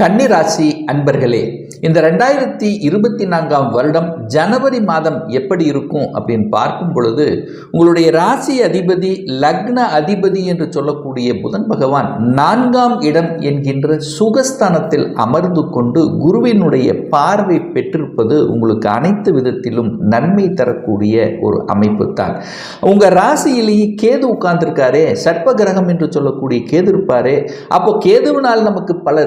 கன்னிராசி அன்பர்களே இந்த ரெண்டாயிரத்தி இருபத்தி நான்காம் வருடம் ஜனவரி மாதம் எப்படி இருக்கும் அப்படின்னு பார்க்கும் பொழுது உங்களுடைய ராசி அதிபதி லக்ன அதிபதி என்று சொல்லக்கூடிய புதன் பகவான் நான்காம் இடம் என்கின்ற சுகஸ்தானத்தில் அமர்ந்து கொண்டு குருவினுடைய பார்வை பெற்றிருப்பது உங்களுக்கு அனைத்து விதத்திலும் நன்மை தரக்கூடிய ஒரு அமைப்பு தான் உங்கள் ராசியிலேயே கேது உட்கார்ந்துருக்காரே சர்ப்ப கிரகம் என்று சொல்லக்கூடிய கேது இருப்பாரே அப்போ கேதுவினால் நமக்கு பல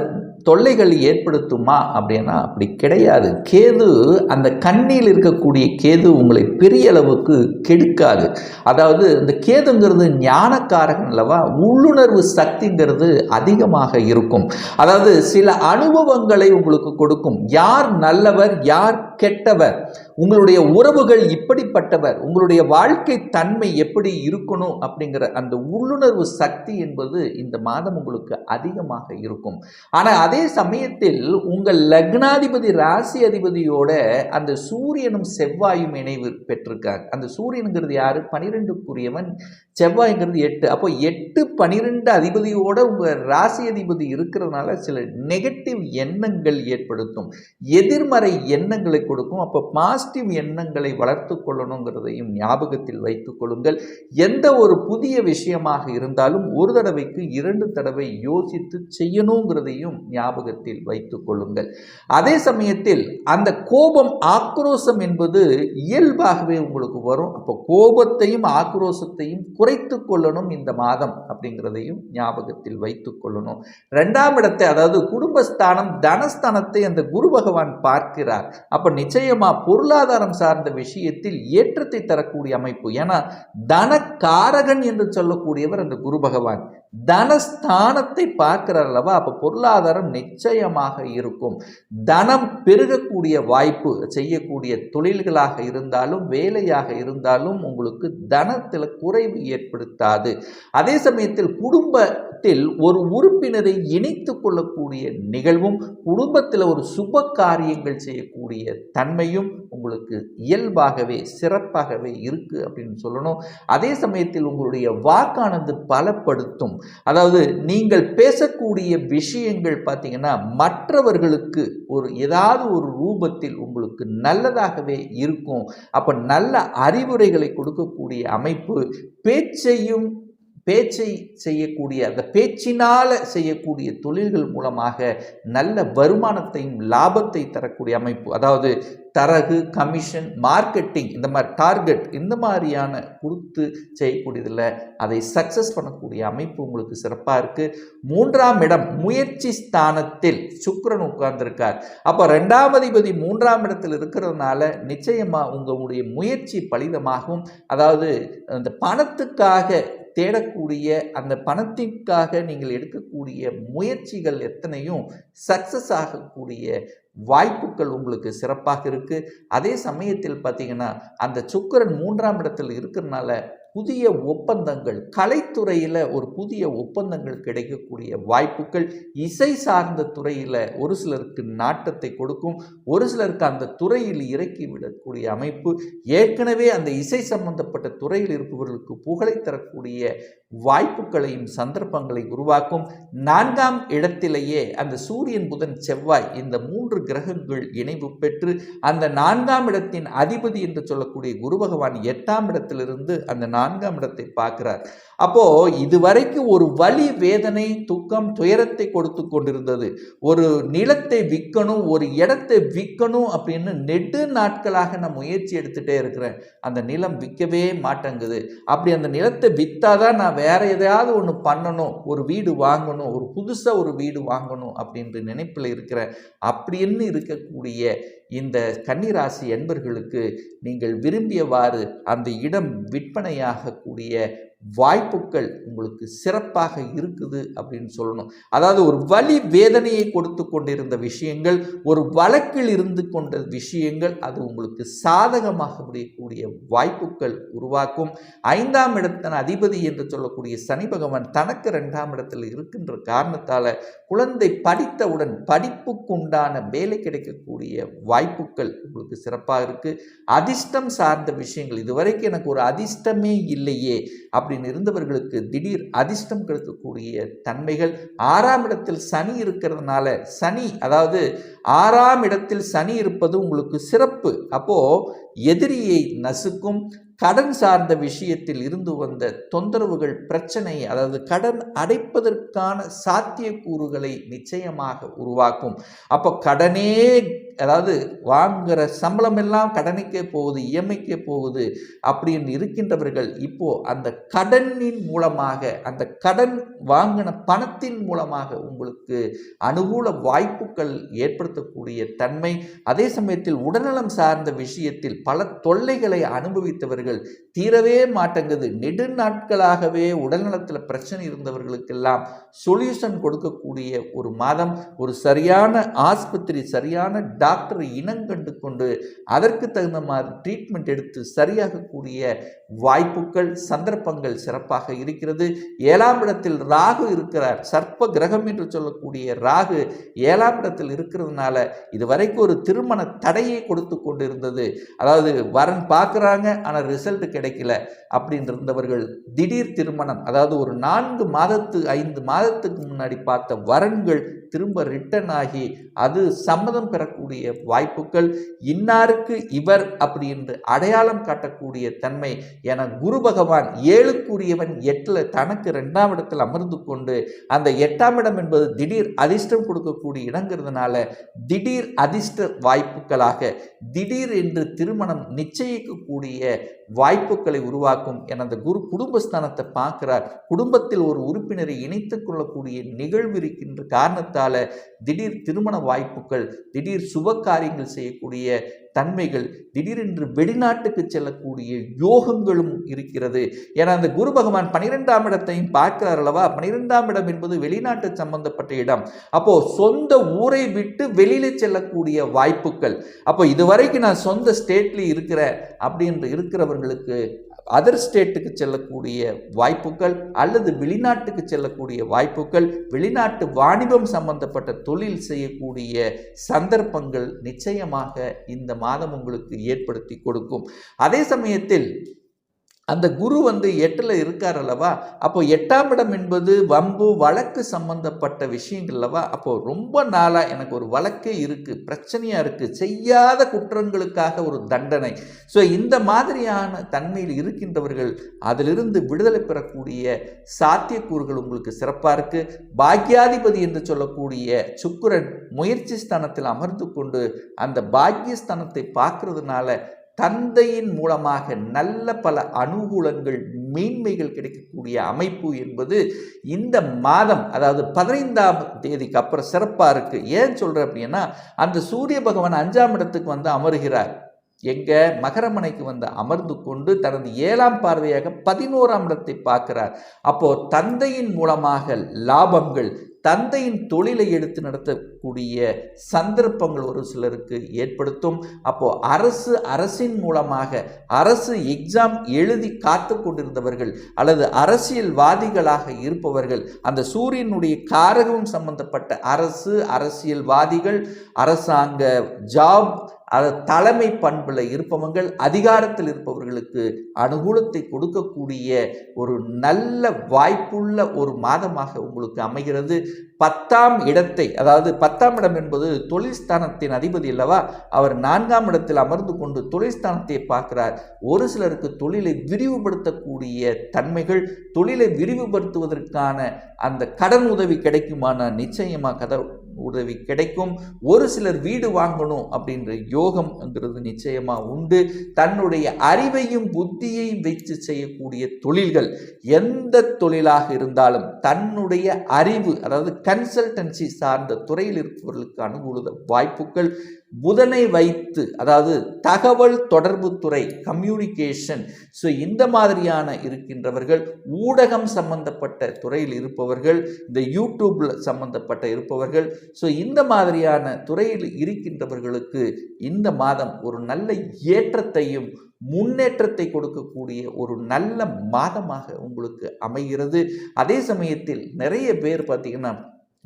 தொல்லைகள் ஏற்படுத்துமா அப்படின்னா அப்படி கிடையாது. கேது அந்த கண்ணியில் இருக்கக்கூடிய கேது உங்களை பெரிய அளவுக்கு கெடுக்காது. அதாவது இந்த கேதுங்கிறது ஞானக்காரகன் அல்லவா? உள்ளுணர்வு சக்திங்கிறது அதிகமாக இருக்கும். அதாவது சில அனுபவங்களை உங்களுக்கு கொடுக்கும். யார் நல்லவர் யார் கெட்டவர்? உங்களுடைய உறவுகள் இப்படிப்பட்டவர் உங்களுடைய வாழ்க்கை தன்மை எப்படி இருக்கணும் அப்படிங்கிற அந்த உள்ளுணர்வு சக்தி என்பது இந்த மாதம் உங்களுக்கு அதிகமாக இருக்கும். ஆனால் அதே சமயத்தில் உங்கள் லக்னாதிபதி ராசி அதிபதியோட அந்த சூரியனும் செவ்வாயும் இணைவு பெற்றிருக்காங்க அந்த சூரியனுங்கிறது யாரு? பனிரெண்டுக்குரியவன் செவ்வாய்ங்கிறது எட்டு. அப்போ எட்டு பனிரெண்டு அதிபதியோட உங்கள் ராசி அதிபதி இருக்கிறதுனால சில நெகட்டிவ் எண்ணங்கள் ஏற்படுத்தும். எதிர்மறை எண்ணங்களை கொடுக்கும். அப்போ பாசிட்டிவ் எண்ணங்களை வளர்த்து கொள்ளணுங்கிறதையும் ஞாபகத்தில் வைத்துக் கொள்ளுங்கள். எந்த ஒரு புதிய விஷயமாக இருந்தாலும் ஒரு தடவைக்கு இரண்டு தடவை யோசித்து செய்யணுங்கிறதையும் ஞாபகத்தில் வைத்துக் கொள்ளுங்கள். அதே சமயத்தில் அந்த கோபம் ஆக்ரோஷம் என்பது இயல்பாகவே உங்களுக்கு வரும். அப்போ கோபத்தையும் ஆக்ரோஷத்தையும் குறைத்து கொள்ளணும் இந்த மாதம் அப்படிங்கிறதையும் ஞாபகத்தில் வைத்துக் கொள்ளணும். ரெண்டாம் இடத்தை அதாவது குடும்பஸ்தானம் தனஸ்தானத்தை அந்த குரு பகவான் பார்க்கிறார். அப்போ நிச்சயமா பொருளாதாரம் சார்ந்த விஷயத்தில் ஏற்றத்தை தரக்கூடிய அமைப்பு. ஏன்னா தனக்காரகன் என்று சொல்லக்கூடியவர் அந்த குரு பகவான். தனஸ்தானத்தை பார்க்கிறார் அல்லவா? அப்போ பொருளாதாரம் நிச்சயமாக இருக்கும். தனம் பெருகக்கூடிய வாய்ப்பு செய்யக்கூடிய தொழில்களாக இருந்தாலும் வேலையாக இருந்தாலும் உங்களுக்கு தனத்தில் குறைவு ஏற்படுத்தாது. அதே சமயத்தில் குடும்பத்தில் ஒரு உறுப்பினரை இணைத்து கொள்ளக்கூடிய நிகழ்வும் குடும்பத்தில் ஒரு சுப காரியங்கள் செய்யக்கூடிய தன்மையும் உங்களுக்கு இயல்பாகவே சிறப்பாகவே இருக்கு அப்படின்னு சொல்லணும். அதே சமயத்தில் உங்களுடைய வாக்கானது பலப்படுத்தும். அதாவது நீங்கள் பேசக்கூடிய விஷயங்கள் பார்த்தீங்கன்னா மற்றவர்களுக்கு ஒரு ஏதாவது ஒரு ரூபத்தில் உங்களுக்கு நல்லதாகவே இருக்கும். அப்போ நல்ல அறிவுரைகளை கொடுக்கக்கூடிய அமைப்பு பேச்சையும் பேச்சை செய்யக்கூடிய அந்த பேச்சினால் செய்யக்கூடிய தொழில்கள் மூலமாக நல்ல வருமானத்தையும் லாபத்தை தரக்கூடிய அமைப்பு. அதாவது தரகு கமிஷன் மார்க்கெட்டிங் இந்த மாதிரி டார்கெட் இந்த மாதிரியான கொடுத்து செய்யக்கூடியதில் அதை சக்ஸஸ் பண்ணக்கூடிய அமைப்பு உங்களுக்கு சிறப்பாக இருக்குது மூன்றாம் இடம் முயற்சி ஸ்தானத்தில் சுக்கரன் உட்கார்ந்துருக்கார். அப்போ ரெண்டாம் அதிபதி மூன்றாம் இடத்தில் இருக்கிறதுனால நிச்சயமாக உங்களுடைய முயற்சி பலிதமாகும். அதாவது அந்த பணத்துக்காக தேடக்கூடிய அந்த பணத்திற்காக நீங்கள் எடுக்கக்கூடிய முயற்சிகள் எத்தனையும் சக்ஸஸ் ஆகக்கூடிய வாய்ப்புகள் உங்களுக்கு சிறப்பாக இருக்குது அதே சமயத்தில் பார்த்தீங்கன்னா அந்த சுக்கரன் மூன்றாம் இடத்தில் இருக்கிறனால புதிய ஒப்பந்தங்கள் கலைத்துறையில் ஒரு புதிய ஒப்பந்தங்கள் கிடைக்கக்கூடிய வாய்ப்புகள் இசை சார்ந்த துறையில் ஒரு சிலருக்கு நாட்டத்தை கொடுக்கும் ஒரு சிலருக்கு அந்த துறையில் இறக்கி விடக்கூடிய அமைப்பு ஏற்கனவே அந்த இசை சம்பந்தப்பட்ட துறையில் இருப்பவர்களுக்கு புகழை தரக்கூடிய வாய்ப்புகளையும் சந்தர்ப்பங்களை உருவாக்கும். நான்காம் இடத்திலேயே அந்த சூரியன் புதன் செவ்வாய் இந்த மூன்று கிரகங்கள் இணைவு பெற்று அந்த நான்காம் இடத்தின் அதிபதி என்று சொல்லக்கூடிய குரு பகவான் எட்டாம் இடத்திலிருந்து அந்த நான்காம் இடத்தை பார்க்கிறார். அப்போ இதுவரைக்கும் ஒரு வலி வேதனை துக்கம் துயரத்தை கொடுத்து கொண்டிருந்தது. ஒரு நிலத்தை விற்கணும் ஒரு இடத்தை விற்கணும் அப்படின்னு நெடு நாட்களாக நான் முயற்சி எடுத்துகிட்டே இருக்கிறேன். அந்த நிலம் விற்கவே மாட்டேங்குது. அப்படி அந்த நிலத்தை விற்றாதான் நான் வேற எதையாவது ஒன்று பண்ணணும். ஒரு வீடு வாங்கணும் ஒரு புதுசாக ஒரு வீடு வாங்கணும் அப்படின்ற நினைப்பில் இருக்கிறேன். அப்படின்னு இருக்கக்கூடிய இந்த கன்னிராசி என்பர்களுக்கு நீங்கள் விரும்பியவாறு அந்த இடம் விற்பனையாகக்கூடிய வாய்ப்புகள் உங்களுக்கு சிறப்பாக இருக்குது அப்படின்னு சொல்லணும். அதாவது ஒரு வலி வேதனையை கொடுத்து கொண்டிருந்த விஷயங்கள் ஒரு வழக்கில் இருந்து கொண்ட விஷயங்கள் அது உங்களுக்கு சாதகமாக முடியக்கூடிய வாய்ப்புகள் உருவாக்கும். ஐந்தாம் இடத்தின் அதிபதி என்று சொல்லக்கூடிய சனி பகவான் தனக்கு ரெண்டாம் இடத்தில் இருக்கின்ற காரணத்தால் குழந்தை படித்தவுடன் படிப்புக்குண்டான வேலை கிடைக்கக்கூடிய வாய்ப்புகள் உங்களுக்கு சிறப்பாக இருக்குது அதிர்ஷ்டம் சார்ந்த விஷயங்கள் இதுவரைக்கும் எனக்கு ஒரு அதிர்ஷ்டமே இல்லையே அப்படி அப்படின்னு இருந்தவர்களுக்கு திடீர் அதிர்ஷ்டம் கிடைக்கக்கூடிய தன்மைகள். ஆறாம் இடத்தில் சனி இருக்கிறதுனால சனி அதாவது ஆறாம் இடத்தில் சனி இருப்பது உங்களுக்கு சிறப்பு. அப்போ எதிரியை நசுக்கும். கடன் சார்ந்த விஷயத்தில் இருந்து வந்த தொந்தரவுகள் பிரச்சனை அதாவது கடன் அடைப்பதற்கான சாத்தியக்கூறுகளை நிச்சயமாக உருவாக்கும். அப்போ கடனே அதாவது வாங்குகிற சம்பளம் எல்லாம் கடனுக்கே போகுது இஎம்ஐக்கே போகுது அப்படின்னு இருக்கின்றவர்கள் இப்போ அந்த கடனின் மூலமாக அந்த கடன் வாங்கின பணத்தின் மூலமாக உங்களுக்கு அனுகூல வாய்ப்புகள் ஏற்படுத்தக்கூடிய தன்மை அதே சமயத்தில் உடல்நலம் சார்ந்த விஷயத்தில் பல தொல்லைகளை அனுபவித்தவர்கள் தீரவே மாட்டேங்குது. நெடு நாட்களாகவே உடல்நலத்தில் பிரச்சனை இருந்தவர்களுக்கெல்லாம் சொல்யூஷன் கொடுக்கக்கூடிய ஒரு மாதம் ஒரு சரியான ஆஸ்பத்திரி சரியான டாக்டர் இனங்கண்டு கொண்டு அதற்கு தகுந்த மாதிரி ட்ரீட்மெண்ட் எடுத்து சரியாகக்கூடிய வாய்ப்புகள் சந்தர்ப்பங்கள் சிறப்பாக இருக்கிறது. ஏழாம் இடத்தில் ராகு இருக்கிறார். சர்ப்ப கிரகம் என்று சொல்லக்கூடிய ராகு ஏழாம் இடத்தில் இருக்கிறதுனால இதுவரைக்கும் ஒரு திருமண தடையை கொடுத்து கொண்டு இருந்தது அதாவது வரன் பார்க்குறாங்க ஆனால் ரிசல்ட் கிடைக்கல அப்படின்னு இருந்தவர்கள் திடீர் திருமணம் அதாவது ஒரு நான்கு மாதத்து ஐந்து மாதத்துக்கு முன்னாடி பார்த்த வரன்கள் திரும்ப ரிட்டர்ன் ஆகி அது சம்மதம் பெறக்கூடிய வாய்ப்புகள். இன்னாருக்கு இவர் அப்படி என்று அடையாளம் காட்டக்கூடிய தன்மை என குரு பகவான் ஏழுக்குரியவன் எட்டில் தனக்கு ரெண்டாம் இடத்தில் அமர்ந்து கொண்டு அந்த எட்டாம் இடம் என்பது திடீர் அதிர்ஷ்டம் கொடுக்கக்கூடிய இடங்கிறதுனால திடீர் அதிர்ஷ்ட வாய்ப்புகளாக திடீர் என்று திருமணம் நிச்சயிக்கக்கூடிய வாய்ப்புகளை உருவாக்கும் என அந்த குரு குடும்பஸ்தானத்தை பார்க்கிறார். குடும்பத்தில் ஒரு உறுப்பினரை இணைத்து கொள்ளக்கூடிய நிகழ்வு இருக்கின்ற காரணத்தால் திடீர் திருமண வாய்ப்புகள் திடீர் சுப காரியங்கள் செய்யக்கூடிய தன்மைகள் திடீரென்று வெளிநாட்டுக்கு செல்லக்கூடிய யோகங்களும் இருக்கிறது. ஏன்னா அந்த குரு பகவான் பனிரெண்டாம் இடத்தையும் பார்க்கிறார் அல்லவா? பனிரெண்டாம் இடம் என்பது வெளிநாட்டு சம்பந்தப்பட்ட இடம். அப்போ சொந்த ஊரை விட்டு வெளியில செல்லக்கூடிய வாய்ப்புகள். அப்போ இதுவரைக்கும் நான் சொந்த ஸ்டேட்ல இருக்கிறேன் அப்படின்ற இருக்கிறவர்களுக்கு அதர் ஸ்டேட்டுக்கு செல்லக்கூடிய வாய்ப்புகள் அல்லது வெளிநாட்டுக்கு செல்லக்கூடிய வாய்ப்புகள் வெளிநாட்டு வாணிபம் சம்பந்தப்பட்ட தொழில் செய்யக்கூடிய சந்தர்ப்பங்கள் நிச்சயமாக இந்த மாதம் உங்களுக்கு ஏற்படுத்தி கொடுக்கும். அதே சமயத்தில் அந்த குரு வந்து எட்டில் இருக்கார் அல்லவா? அப்போ எட்டாம் இடம் என்பது வம்பு வழக்கு சம்பந்தப்பட்ட விஷயங்கள் அல்லவா? அப்போ ரொம்ப நாளாக எனக்கு ஒரு வழக்கே இருக்குது பிரச்சனையாக இருக்குது செய்யாத குற்றங்களுக்காக ஒரு தண்டனை. ஸோ இந்த மாதிரியான தன்மையில் இருக்கின்றவர்கள் அதிலிருந்து விடுதலை பெறக்கூடிய சாத்தியக்கூறுகள் உங்களுக்கு சிறப்பாக இருக்குது பாக்யாதிபதி என்று சொல்லக்கூடிய சுக்கரன் முயற்சி ஸ்தானத்தில் அமர்ந்து கொண்டு அந்த பாக்யஸ்தானத்தை பார்க்கறதுனால தந்தையின் மூலமாக நல்ல பல அனுகூலங்கள் மேன்மைகள் கிடைக்கக்கூடிய அமைப்பு என்பது இந்த மாதம் அதாவது பதினைந்தாம் தேதிக்கு அப்புறம் சிறப்பாக இருக்குது ஏன் சொல்கிறேன் அப்படின்னா அந்த சூரிய பகவான் அஞ்சாம் இடத்துக்கு வந்து அமருகிறார். எங்க மகரமனைக்கு வந்து அமர்ந்து கொண்டு தனது ஏழாம் பார்வையாக பதினோராம் இடத்தை பார்க்கிறார். அப்போ தந்தையின் மூலமாக லாபங்கள் தந்தையின் தொழிலை எடுத்து நடத்தக்கூடிய சந்தர்ப்பங்கள் ஒரு சிலருக்கு ஏற்படுத்தும். அப்போ அரசு அரசின் மூலமாக அரசு எக்ஸாம் எழுதி காத்து கொண்டிருந்தவர்கள் அல்லது அரசியல்வாதிகளாக இருப்பவர்கள் அந்த சூரியனுடைய காரகம் சம்பந்தப்பட்ட அரசு அரசியல்வாதிகள் அரசாங்க ஜாப் அது தலைமை பண்பில் இருப்பவங்கள் அதிகாரத்தில் இருப்பவர்களுக்கு அனுகூலத்தை கொடுக்கக்கூடிய ஒரு நல்ல வாய்ப்புள்ள ஒரு மாதமாக உங்களுக்கு அமைகிறது. பத்தாம் இடத்தை அதாவது பத்தாம் இடம் என்பது தொழில்ஸ்தானத்தின் அதிபதி அல்லவா? அவர் நான்காம் இடத்தில் அமர்ந்து கொண்டு தொழில்ஸ்தானத்தை பார்க்கிறார். ஒரு சிலருக்கு தொழிலை விரிவுபடுத்தக்கூடிய தன்மைகள் தொழிலை விரிவுபடுத்துவதற்கான அந்த கடன் உதவி கிடைக்குமான? நிச்சயமாக கதை உதவி கிடைக்கும். ஒரு சிலர் வீடு வாங்கணும் அப்படின்ற யோகம்ங்கிறது நிச்சயமா உண்டு. தன்னுடைய அறிவையும் புத்தியையும் வைத்து செய்யக்கூடிய தொழில்கள் எந்த தொழிலாக இருந்தாலும் தன்னுடைய அறிவு அதாவது கன்சல்டன்சி சார்ந்த துறையில் இருப்பவர்களுக்கு அனுகூல வாய்ப்புகள். புதனை வைத்து அதாவது தகவல் தொடர்பு துறை கம்யூனிகேஷன் ஸோ இந்த மாதிரியான இருக்கின்றவர்கள் ஊடகம் சம்பந்தப்பட்ட துறையில் இருப்பவர்கள் இந்த யூடியூப்ல சம்பந்தப்பட்ட இருப்பவர்கள் ஸோ இந்த மாதிரியான துறையில் இருக்கின்றவர்களுக்கு இந்த மாதம் ஒரு நல்ல ஏற்றத்தையும் முன்னேற்றத்தை கொடுக்கக்கூடிய ஒரு நல்ல மாதமாக உங்களுக்கு அமைகிறது. அதே சமயத்தில் நிறைய பேர் பார்த்திங்கன்னா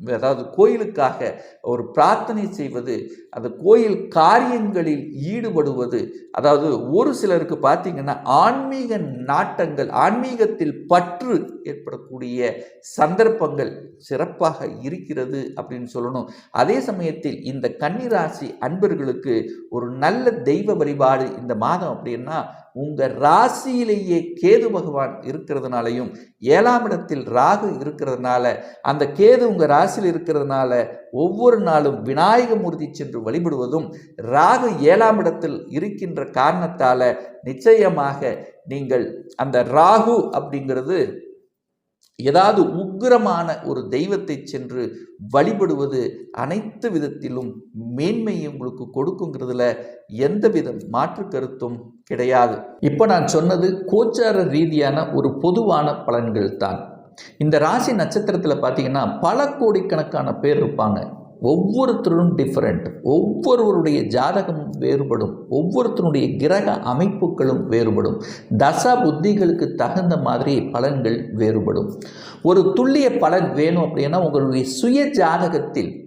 அதாவது கோயிலுக்காக ஒரு பிரார்த்தனை செய்வது அந்த கோயில் காரியங்களில் ஈடுபடுவது. அதாவது ஒரு சிலருக்கு பார்த்தீங்கன்னா ஆன்மீக நாட்டங்கள் ஆன்மீகத்தில் பற்று ஏற்படக்கூடிய சந்தர்ப்பங்கள் சிறப்பாக இருக்கிறது அப்படின்னு சொல்லணும். அதே சமயத்தில் இந்த கன்னிராசி அன்பர்களுக்கு ஒரு நல்ல தெய்வ வழிபாடு இந்த மாதம் அப்படின்னா உங்கள் ராசியிலேயே கேது பகவான் இருக்கிறதுனாலையும் ஏழாம் இடத்தில் ராகு இருக்கிறதுனால அந்த கேது உங்கள் ராசியில் இருக்கிறதுனால ஒவ்வொரு நாளும் விநாயகமூர்த்தி சென்று வழிபடுவதும் ராகு ஏழாம் இடத்தில் இருக்கின்ற காரணத்தால் நிச்சயமாக நீங்கள் அந்த ராகு அப்படிங்கிறது ஏதாவது உக்கிரமான ஒரு தெய்வத்தை சென்று வழிபடுவது அனைத்து விதத்திலும் மேன்மையை உங்களுக்கு கொடுக்குங்கிறதுல எந்தவித மாற்று கருத்தும் கிடையாது. இப்போ நான் சொன்னது கோச்சார ரீதியான ஒரு பொதுவான பலன்கள் தான் இந்த ராசி நட்சத்திரத்தில் பார்த்தீங்கன்னா பல கோடிக்கணக்கான பேர் இருப்பாங்க. ஒவ்வொருத்தரும் டிஃப்ரெண்ட் ஒவ்வொருவருடைய ஜாதகம் வேறுபடும். ஒவ்வொருத்தருடைய கிரக அமைப்புகளும் வேறுபடும். தசா புத்திகளுக்கு தகுந்த மாதிரி பலன்கள் வேறுபடும். ஒரு துல்லிய பலன் வேணும் அப்படின்னா உங்களுடைய சுய ஜாதகத்தில்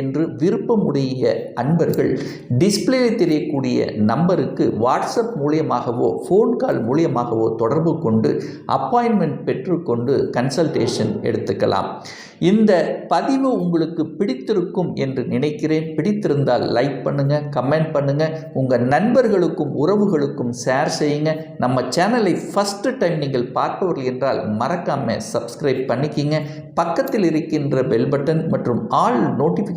என்று விருப்பமுடைய அன்பர்கள் டிஸ்பிளேயில் தெரியக்கூடிய நம்பருக்கு வாட்ஸ்அப் மூலியமாகவோ ஃபோன் கால் மூலியமாகவோ தொடர்பு கொண்டு அப்பாயின்மெண்ட் பெற்றுக்கொண்டு கன்சல்டேஷன் எடுத்துக்கலாம். இந்த பதிவு உங்களுக்கு பிடித்திருக்கும் என்று நினைக்கிறேன். பிடித்திருந்தால் லைக் பண்ணுங்கள் கமெண்ட் பண்ணுங்கள் உங்கள் நண்பர்களுக்கும் உறவுகளுக்கும் ஷேர் செய்யுங்க. நம்ம சேனலை ஃபஸ்ட்டு டைம் நீங்கள் பார்ப்பவர்கள் என்றால் மறக்காமல் சப்ஸ்கிரைப் பண்ணிக்கிங்க. பக்கத்தில் இருக்கின்ற பெல் பட்டன் மற்றும் ஆல் நோட்டிஃபிகேஷன்